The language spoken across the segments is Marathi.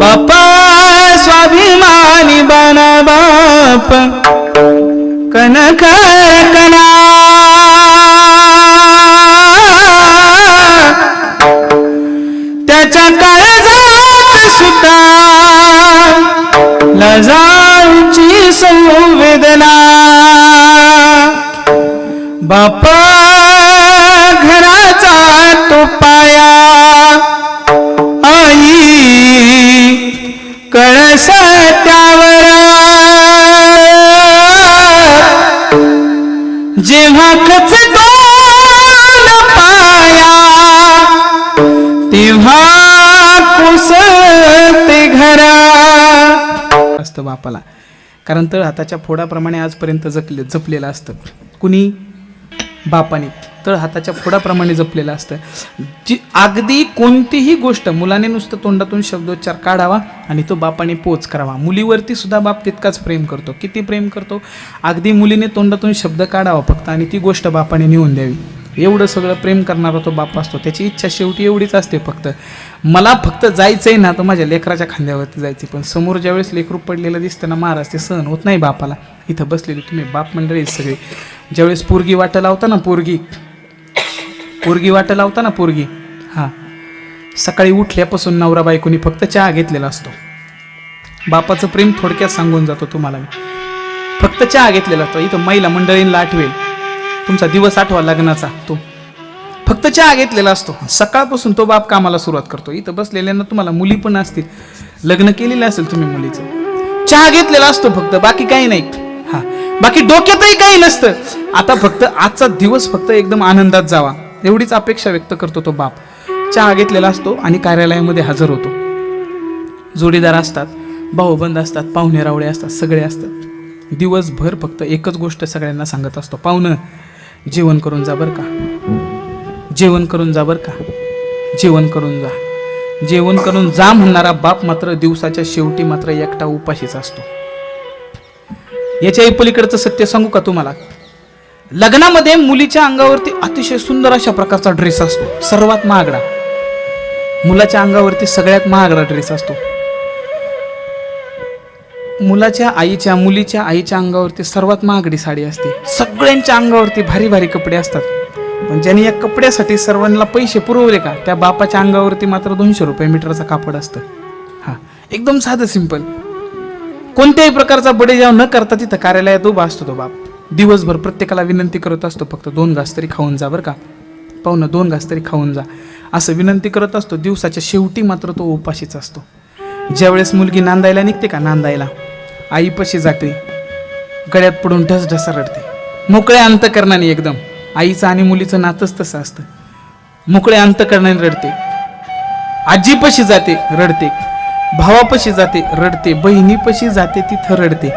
बापा स्वाभिमानी बना बाप कनक कना। त्याच्या काळजात सुद्धा लजांची संवेदना. बापा तो पाया. आई कळस त्यावर. जेव्हा खचतो पाया तेव्हा कुसते घरा. असतं बापाला. कारण तळ हाताच्या फोडाप्रमाणे आजपर्यंत जपले जपलेलं असतं. कुणी? बापाने. तळ हाताच्या फोडाप्रमाणे जपलेलं असतं. जी अगदी कोणतीही गोष्ट मुलाने नुसतं तोंडातून शब्दोच्चार काढावा आणि तो बापाने पोच करावा. मुलीवरती सुद्धा बाप तितकाच प्रेम करतो. किती प्रेम करतो? अगदी मुलीने तोंडातून शब्द काढावा फक्त आणि ती गोष्ट बापाने नेऊन द्यावी. एवढं सगळं प्रेम करणारा तो बाप असतो. त्याची इच्छा शेवटी एवढीच असते फक्त. मला फक्त जायचं आहे ना तर माझ्या लेकराच्या खांद्यावरती जायचे पण समोर ज्यावेळेस लेकरू पडलेलं दिसतं ना महाराज ते सहन होत नाही बापाला. इथं बसलेली तुम्ही बाप मंडळी सगळे. ज्यावेळेस पोरगी वाटं लावता ना पोरगी पोरगी वाटं लावता ना पोरगी. हां. सकाळी उठल्यापासून नवरा बायकोनी फक्त चहा घेतलेला असतो. बापाचं प्रेम थोडक्यात सांगून जातो तुम्हाला मी. फक्त चहा घेतलेला असतो. इथं महिला मंडळींना आठवेल. तुमचा दिवस आठवा लग्नाचा तो. फक्त चहा घेतलेला असतो. सकाळपासून तो बाप कामाला सुरुवात करतो. इथं बसलेल्यांना तुम्हाला मुली पण असतील. लग्न केलेलं असेल तुम्ही मुलीचं. चहा घेतलेला असतो फक्त. बाकी काही नाही. हा. बाकी डोक्यातही काही नसतं. आता फक्त आजचा दिवस फक्त एकदम आनंदात जावा. एवढीच अपेक्षा व्यक्त करतो तो बाप. चहा घेतलेला असतो आणि कार्यालयामध्ये हजर होतो. जोडीदार असतात भाऊबंद असतात पाहुणे रावळे असतात सगळे असतात. दिवसभर फक्त एकच गोष्ट सगळ्यांना सांगत असतो. पाहुणं जेवण करून जा बरं का. जेवण करून जा बरं का. जेवण करून जा. जेवण करून जा म्हणणारा बाप मात्र दिवसाच्या शेवटी मात्र एकटा उपाशीच असतो. याच्याही पलीकडचं सत्य सांगू का तुम्हाला? लग्नामध्ये मुलीच्या अंगावरती अतिशय सुंदर अशा प्रकारचा ड्रेस असतो. सर्वात महागडा. मुलाच्या अंगावरती सगळ्यात महागडा ड्रेस असतो. मुलाच्या आईच्या मुलीच्या आईच्या अंगावरती सर्वात महागडी साडी असते. सगळ्यांच्या अंगावरती भारी भारी कपडे असतात. पण ज्यांनी या कपड्यासाठी सर्वांना पैसे पुरवले का त्या बापाच्या अंगावरती मात्र दोनशे रुपये मीटरचा कापड असतं. हा एकदम साधं सिंपल कोणत्याही प्रकारचा बडेजाव न करता तिथं कार्यालयात उभा असतो तो बाप. दिवसभर प्रत्येकाला विनंती करत असतो फक्त दोन घास तरी खाऊन जा बरं का. पाहुणं दोन घास तरी खाऊन जा. असं विनंती करत असतो दिवसाच्या शेवटी मात्र तो उपाशीच असतो. ज्यावेळेस मुलगी नांदायला निघते का? नांदायला. आईपाशी जाते. गळ्यात पडून ढसढसा रडते. मोकळ्या अंतकरणाने एकदम. आईचं आणि मुलीचं नातंच तसं असतं. मोकळ्या अंतकरणाने रडते. आजीपाशी जाते रडते. भावापाशी जाते रडते. बहिणीपाशी जाते तिथं रडते.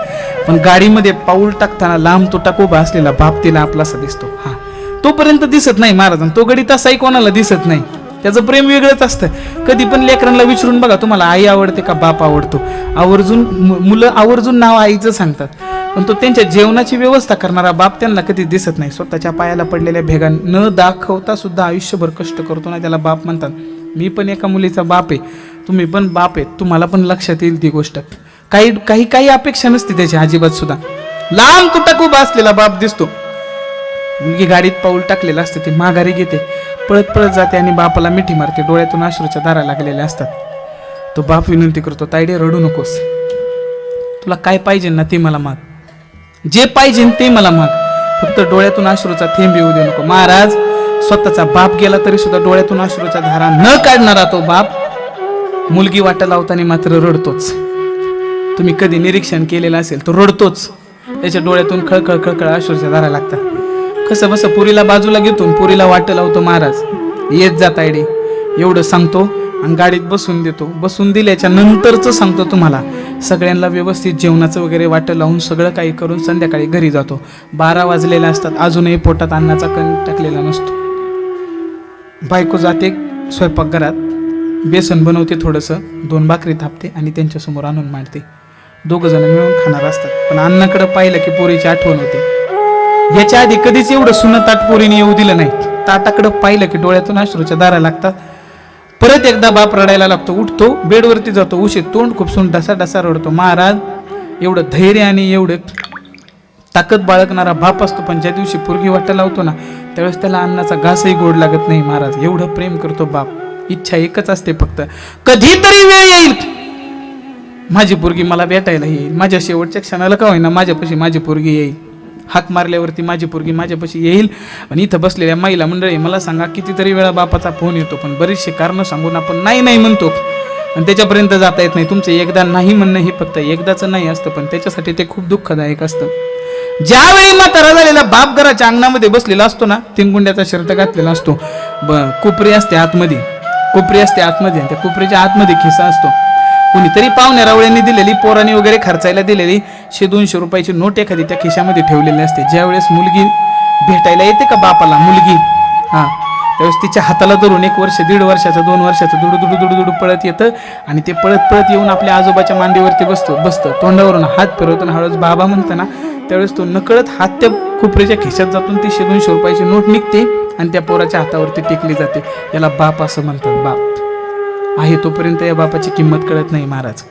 पण गाडीमध्ये पाऊल टाकताना लांब तो उभा असलेला बाप तिला आपलासा दिसतो. हा. तोपर्यंत दिसत नाही महाराजांना तो गडी तसाही कोणाला दिसत नाही. त्याचं प्रेम वेगळंच असतं. कधी पण लेकरांना विचारून बघा तुम्हाला आई आवडते का बाप आवडतो? आवर्जून मुलं आवर्जून नाव आईचं सांगतात. पण तो त्यांच्या जेवणाची व्यवस्था करणारा बाप त्यांना कधी दिसत नाही. स्वतःच्या पायाला पडलेल्या भेगा न दाखवता सुद्धा आयुष्यभर कष्ट करतो. ना त्याला बाप म्हणतात मी पण एका मुलीचा बाप आहे. तुम्ही पण बाप आहेत तुम्हाला पण लक्षात येईल ती गोष्ट. काही काही काही अपेक्षा नसते त्याची अजिबात सुद्धा. लांब तुटक उभा असलेला बाप दिसतो. मुलगी गाडीत पाऊल टाकलेलं असतं ती माघारी घेते. पळत पळत जाते आणि बापाला मिठी मारते डोळ्यातून अश्रूच्या दारा लागलेल्या असतात. तो बाप विनंती करतो तायडे रडू नकोस. तुला काय पाहिजे ना ते मला माग. जे पाहिजे ते मला माग. फक्त डोळ्यातून अश्रूचा थेंब येऊ देऊ नको. महाराज स्वतःचा बाप गेला तरी सुद्धा डोळ्यातून अश्रूच्या धारा न काढणारा तो बाप मुलगी वाटा लावताना मात्र रडतोच. तुम्ही कधी निरीक्षण केलेलं असेल तो रडतोच. त्याच्या डोळ्यातून खळखळ खळखळ अश्रूच्या धारा लागतात. कसं बसं पुरीला बाजूला घेतो पुरीला वाटं लावतो महाराज. येत जात आयडे एवढं सांगतो आणि गाडीत बसून देतो. बसून दिल्याच्या नंतरचं सांगतो तुम्हाला. सगळ्यांना व्यवस्थित जेवणाचं वगैरे वाटं लावून सगळं काही करून संध्याकाळी घरी जातो. बारा वाजलेले असतात. अजूनही पोटात अन्नाचा कण टाकलेला नसतो. बायको जाते स्वयंपाकघरात. बेसन बनवते थोडंसं दोन भाकरी थापते आणि त्यांच्यासमोर आणून मांडते. दोघं जण मिळून खाणार असतात. पण अन्नाकडे पाहिलं की पोरीची आठवण होते. ह्याच्या आधी कधीच एवढं सुनं ताट पोरीने येऊ दिलं नाही. ताटाकडं पाहिलं की डोळ्यातून अश्रूच्या दारा लागतात. परत एकदा बाप रडायला लागतो. उठतो बेडवरती जातो. उशीत तोंड खुपसून डसा डसा रडतो. महाराज एवढं धैर्य आणि एवढं ताकद बाळगणारा बाप असतो पण ज्या दिवशी पोरगी वाटा लावतो ना त्यावेळेस त्याला अन्नाचा घासही गोड लागत नाही महाराज. एवढं प्रेम करतो बाप. इच्छा एकच असते फक्त. कधीतरी वेळ येईल. माझी पोरगी मला भेटायला येईल. माझ्या शेवटच्या क्षणाला का होईना माझ्यापाशी माझी पोरगी येईल. हाक मारल्यावरती माझी पोरगी माझ्यापाशी येईल. आणि इथं बसलेल्या महिला मंडळी मला सांगा कितीतरी वेळा बापाचा फोन येतो पण बरीचशी कारणं सांगून आपण नाही नाही म्हणतो. आणि त्याच्यापर्यंत जाता येत नाही. तुमचं एकदा नाही म्हणणं हे फक्त एकदाचं नाही असतं पण त्याच्यासाठी ते खूप दुःखदायक असतं. ज्यावेळी म्हातारा झालेला बाप घराच्या अंगणामध्ये बसलेला असतो ना तीन गुंड्याचा शर्ट घातलेला असतो. ब कोपरी असते आतमध्ये. कोपरी असते आतमध्ये आणि त्या कोपरीच्या आतमध्ये खिसा असतो. कुणीतरी पाहुण्या रावळ्यांनी दिलेली पोरांनी वगैरे खर्चायला दिलेली शे दोनशे रुपयाची नोट एखादी त्या खिशामध्ये ठेवलेली असते. ज्यावेळेस मुलगी भेटायला येते का बापाला मुलगी? हा. त्यावेळेस तिच्या हाताला धरून एक वर्ष दीड वर्षाचं दोन वर्षाचं दुडू दुडू दुडू दुडू पळत येतं आणि ते पळत पळत येऊन आपल्या आजोबाच्या मांडीवरती बसतो बसतं. तोंडावरून हात फिरवतो आणि हळूच बाबा म्हणताना त्यावेळेस तो नकळत हात त्या कुपरीच्या खिशात जातून ती शे दोनशे रुपयाची नोट निघते. आणि त्या पोराच्या हातावरती टेकली जाते. याला बाप असं म्हणतात बाप आहे तोपर्यंत या बापाची किंमत कळत नाही महाराज.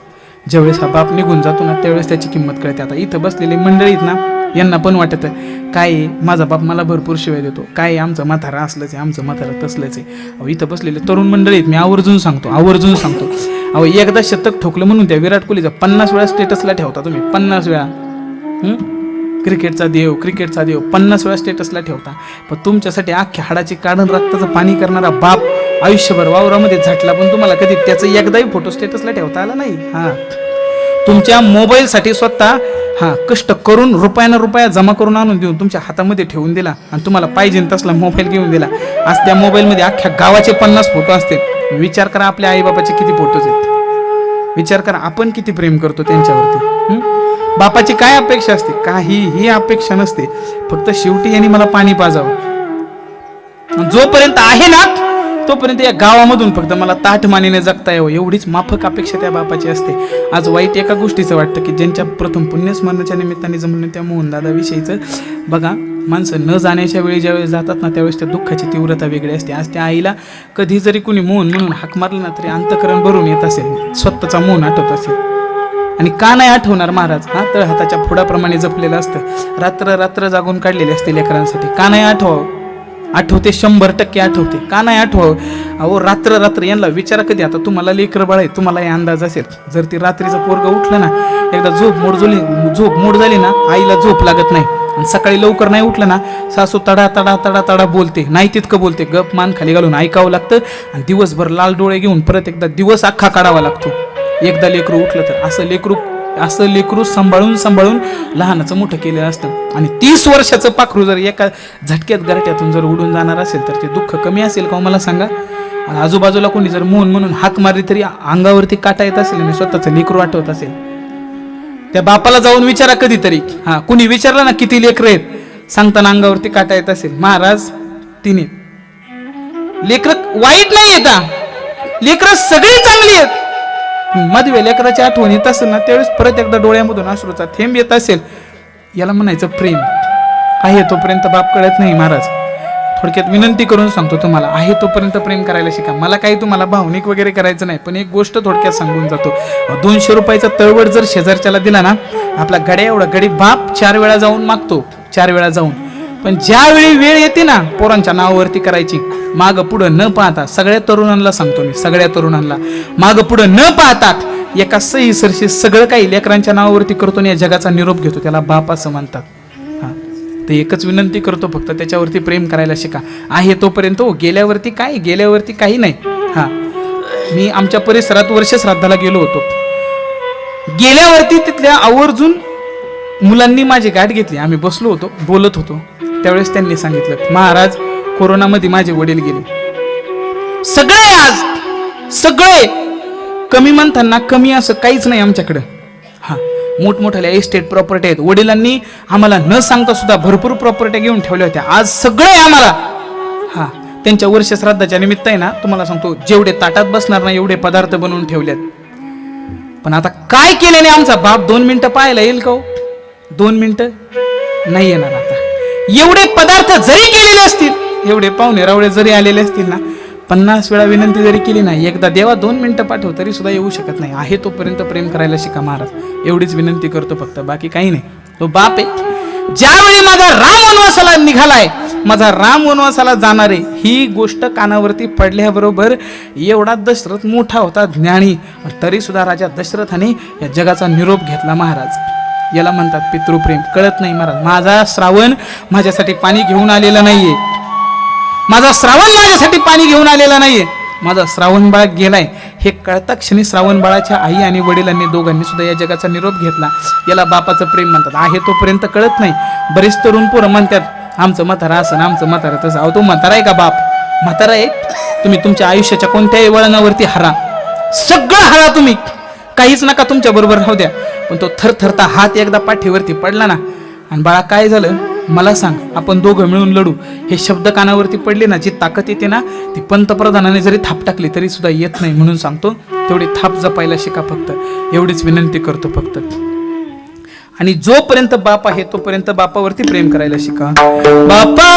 ज्यावेळेस हा बाप निघून जातो ना त्यावेळेस त्याची किंमत कळते. आता इथं बसलेले मंडळीत ना यांना पण वाटत काय आहे, माझा बाप मला भरपूर शिवाय देतो. काय आमचं म्हातारा असलंच आहे आमचं म्हातारा तसलंच आहे. अहो इथं बसलेले तरुण मंडळीत मी आवर्जून सांगतो आवर्जून सांगतो. अहो एकदा शतक ठोकलं म्हणून त्या विराट कोहलीचा पन्नास वेळा स्टेटसला ठेवता तुम्ही पन्नास वेळा. क्रिकेटचा देव क्रिकेटचा देव. पन्नास वेळा स्टेटसला ठेवता. पण तुमच्यासाठी अख्ख्या हाडाची काढण रक्ताचं पाणी करणारा बाप आयुष्यभर वावरामध्ये झटला पण तुम्हाला कधी त्याचं एकदाही फोटो स्टेटसला ठेवता आला नाही? हां. तुमच्या मोबाईलसाठी स्वतः हां कष्ट करून रुपयानं रुपया जमा करून आणून देऊन तुमच्या हातामध्ये ठेवून दिला. आणि तुम्हाला पाहिजे तसला मोबाईल घेऊन दिला. आज त्या मोबाईलमध्ये अख्ख्या गावाचे पन्नास फोटो असतील. विचार करा आपल्या आईबाबाचे किती फोटोज आहेत. विचार करा आपण किती प्रेम करतो त्यांच्यावरती. हं? बापाची काय अपेक्षा असते? काहीही अपेक्षा नसते. फक्त शेवटी यांनी मला पाणी पाजावं. जोपर्यंत आहे ना तोपर्यंत या गावामधून फक्त मला ताठ मानेने जगता यावं. एवढीच माफक अपेक्षा त्या बापाची असते. आज वाईट एका गोष्टीचं वाटतं की ज्यांच्या प्रथम पुण्यस्मरणाच्या निमित्ताने जमलं त्या मोहनदादा दादाविषयीचं बघा माणसं न जाण्याच्या वेळी ज्यावेळेस जातात ना त्यावेळेस त्या दुःखाची तीव्रता वेगळी असते. आज त्या आईला कधी जरी कुणी मोहन म्हणून हाक मारलं ना तरी अंतकरण भरून येत असेल. स्वतःचा मोहन आठवत असेल. आणि का नाही आठवणार महाराज? हा तळ हाताच्या फोडाप्रमाणे जपलेलं असतं. रात्र रात्र जागून काढलेले असते लेकरांसाठी. का नाही आठवावं आठवते शंभर टक्के आठवते. का नाही आठवावं अहो रात्र रात्र यांना विचारा कधी. आता तुम्हाला लेकर बाळ आहे तुम्हाला हे अंदाज असेल. जर ती रात्रीचं पोरग उठलं ना एकदा झोप मोड झाली झोप मोड झाली ना आईला झोप लागत नाही. आणि सकाळी लवकर नाही उठलं ना सासू तडा तडा तडा तडा बोलते. नाही तितकं बोलते. गप मान खाली घालून ऐकावं लागतं आणि दिवसभर लाल डोळे घेऊन परत एकदा दिवस अख्खा काढावा लागतो. एकदा लेकरू उठलं तर असं लेकरू असं लेकरू सांभाळून सांभाळून लहानाचं मोठं केलेलं असतं. आणि तीस वर्षाचं पाखरू जर एका झटक्यात गरट्यातून जर उडून जाणार असेल तर ते दुःख कमी असेल का हो? मला सांगा. आणि आजूबाजूला कोणी जर मोहन म्हणून हाक मारली तरी अंगावरती काटा येत असेल आणि स्वतःचं लेकरू आठवत असेल. त्या बापाला जाऊन विचारा कधीतरी. हा कुणी विचारलं ना किती लेकर आहेत? सांगताना अंगावरती काटा येत असेल. महाराज तिने लेकर वाईट नाही येता लेकर सगळी चांगली आहेत. मधवे लेकराची आठवण येत असेल ना त्यावेळेस परत एकदा डोळ्यामधून अश्रूचा थेंब येत असेल. याला म्हणायचं प्रेम. आहे तोपर्यंत बाप कळत नाही महाराज. थोडक्यात विनंती करून सांगतो तुम्हाला आहे तोपर्यंत प्रेम करायला शिका. मला काही तुम्हाला भावनिक वगैरे करायचं नाही पण एक गोष्ट थोडक्यात सांगून जातो. दोनशे रुपयाचा तळवड जर शेजारच्याला दिला ना आपला गड्या एवढा गडी बाप चार वेळा जाऊन मागतो. चार वेळा जाऊन. पण ज्यावेळी वेळ येते ना पोरांच्या नावावरती करायची माग पुढं न पाहता सगळ्या तरुणांना सांगतो मी सगळ्या तरुणांना. माग पुढं न पाहता एका सही सरशी सगळं काही लेकरांच्या नावावरती करतो आणि या जगाचा निरोप घेतो त्याला बाप असं म्हणतात. हा. तर एकच विनंती करतो फक्त त्याच्यावरती प्रेम करायला शिका. आहे तोपर्यंत हो गेल्यावरती काय गेल्यावरती काही नाही. हा. मी आमच्या परिसरात वर्ष श्राद्धाला गेलो होतो. गेल्यावरती तिथल्या आवर्जून मुलांनी माझी गाठ घेतली. आम्ही बसलो होतो बोलत होतो. त्यावेळेस त्यांनी सांगितलं महाराज कोरोनामध्ये माझे वडील गेले. सगळे आज? सगळे? कमी म्हणताना कमी असं काहीच नाही आमच्याकडं. हा मोठमोठ्या एस्टेट प्रॉपर्टी आहेत. वडिलांनी आम्हाला न सांगता सुद्धा भरपूर प्रॉपर्ट्या घेऊन ठेवल्या होत्या. आज सगळे आम्हाला. हा त्यांच्या वर्ष श्राद्धाच्या निमित्त आहे ना तुम्हाला सांगतो जेवढे ताटात बसणार ना एवढे पदार्थ बनवून ठेवलेत. पण आता काय केल्याने आमचा बाप दोन मिनिटं पाहायला येईल का हो? दोन मिनिटं? नाही येणार आता. एवढे पदार्थ जरी केलेले असतील एवढे पाहुणे रावळे जरी आलेले असतील ना पन्नास वेळा विनंती जरी केली नाही एकदा देवा दोन मिनटं पाठव तरी सुद्धा येऊ शकत नाही. आहे तोपर्यंत प्रेम करायला शिका महाराज. एवढीच विनंती करतो फक्त. बाकी काही नाही. तो बाप आहे. ज्यावेळी माझा राम वनवासाला निघालाय माझा राम वनवासाला जाणारे ही गोष्ट कानावरती पडल्याबरोबर एवढा दशरथ मोठा होता ज्ञानी. तरी सुद्धा राजा दशरथाने या जगाचा निरोप घेतला महाराज. याला म्हणतात पितृप्रेम. कळत नाही महाराज. माझा श्रावण माझ्यासाठी पाणी घेऊन आलेला नाहीये. माझा श्रावण माझ्यासाठी पाणी घेऊन आलेला नाहीये. माझा श्रावण बाळ गेलाय. हे कळता क्षणी श्रावण बाळाच्या आई आणि वडिलांनी दोघांनी सुद्धा या जगाचा निरोप घेतला. याला बापाचं प्रेम म्हणतात. आहे तोपर्यंत कळत नाही. बरेच तरुण पोरं म्हणतात आमचं म्हातारा असं आमचं म्हातारा तसं. अहो तो म्हातारा आहे का बाप? म्हातारा आहे? तुम्ही तुमच्या आयुष्याच्या कोणत्याही वळणावरती हरा. सगळं हरा तुम्ही. काहीच नका तुमच्या बरोबर राहू द्या. पण तो थरथरता हात एकदा पाठीवरती पडला ना. आणि बाळा काय झालं? मला सांग आपण दोघं मिळून लढू. हे शब्द कानावरती पडले ना जी ताकद येते ना ती पंतप्रधानाने जरी थाप टाकली तरी सुद्धा येत नाही म्हणून सांगतो तेवढी थाप जपायला शिका फक्त. एवढीच विनंती करतो फक्त. आणि जोपर्यंत बाप आहे तोपर्यंत बापावरती प्रेम करायला शिका. बापा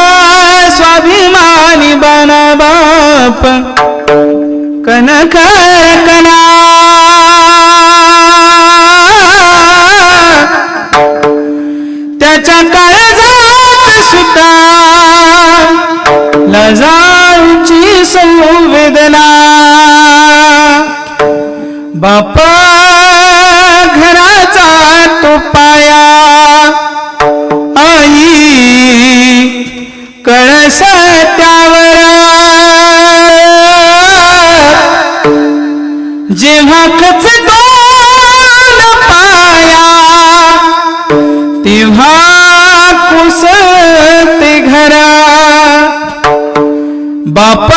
स्वाभिमानी बना बाप. कनका बापा घराचा तो पाया. आई कळस त्यावर. जेव्हा खच न पाया तेव्हा कुसते घरा. बाप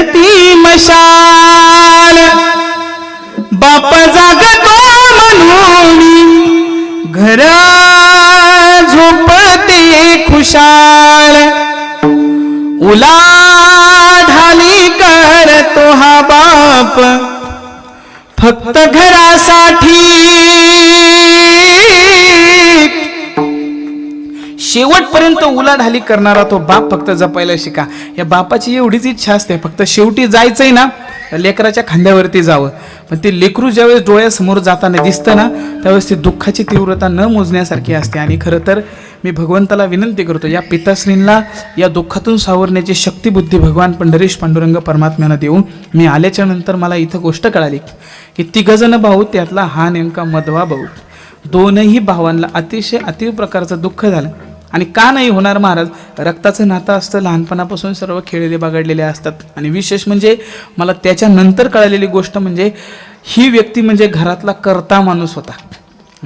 पेटती मशाल. बाप जागतो म्हणून घरा झोपते खुशाल. उलाढाली करतो हा बाप. फक्त घर शेवटपर्यंत उलाढाली करणारा तो बाप फक्त जपायला शिका. या बापाची एवढीच इच्छा असते फक्त शेवटी जायचंय ना लेकराच्या खांद्यावरती जावं. पण ते लेकरू ज्यावेळेस डोळ्यासमोर जाताना दिसतं ना त्यावेळेस ती दुःखाची तीव्रता न मोजण्यासारखी असते. आणि खरं तर मी भगवंताला विनंती करतो या पिताश्रींना या दुःखातून सावरण्याची शक्ती बुद्धी भगवान पंढरीश पांडुरंग परमात्म्यानं देऊन मी आल्याच्यानंतर मला इथं गोष्ट कळाली की तिघजण भाऊ त्यातला हा नेमका मधवा भाऊ. दोनही भावांना अतिशय अतिव प्रकारचं दुःख झालं. आणि का नाही होणार महाराज? रक्ताचं नातं असतं लहानपणापासून सर्व खेळले बागडलेले असतात. आणि विशेष म्हणजे मला त्याच्यानंतर कळलेली गोष्ट म्हणजे ही व्यक्ती म्हणजे घरातला करता माणूस होता.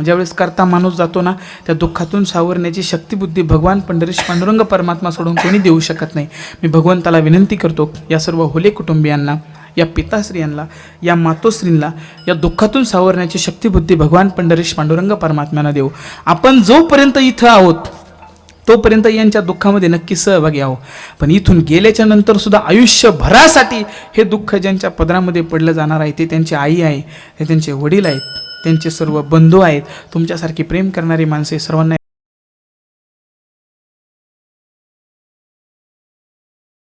ज्यावेळेस करता माणूस जातो ना त्या दुःखातून सावरण्याची शक्तिबुद्धी भगवान पंढरीश पांडुरंग परमात्मा सोडून कोणी देऊ शकत नाही. मी भगवंताला विनंती करतो या सर्व होले कुटुंबियांना या पिताश्रियांना या मातोश्रींना या दुःखातून सावरण्याची शक्तिबुद्धी भगवान पंढरीश पांडुरंग परमात्म्यांना देऊ. आपण जोपर्यंत इथं आहोत तोपर्यंत यांच्या दुःखामध्ये नक्की सहभागी आहो. पण इथून गेल्याच्यानंतर सुद्धा आयुष्यभरासाठी हे दुःख ज्यांच्या पदरामध्ये पडलं जाणार आहे ते त्यांची आई आहे ते त्यांचे वडील आहेत त्यांचे सर्व बंधू आहेत तुमच्यासारखी प्रेम करणारी माणसे सर्वांना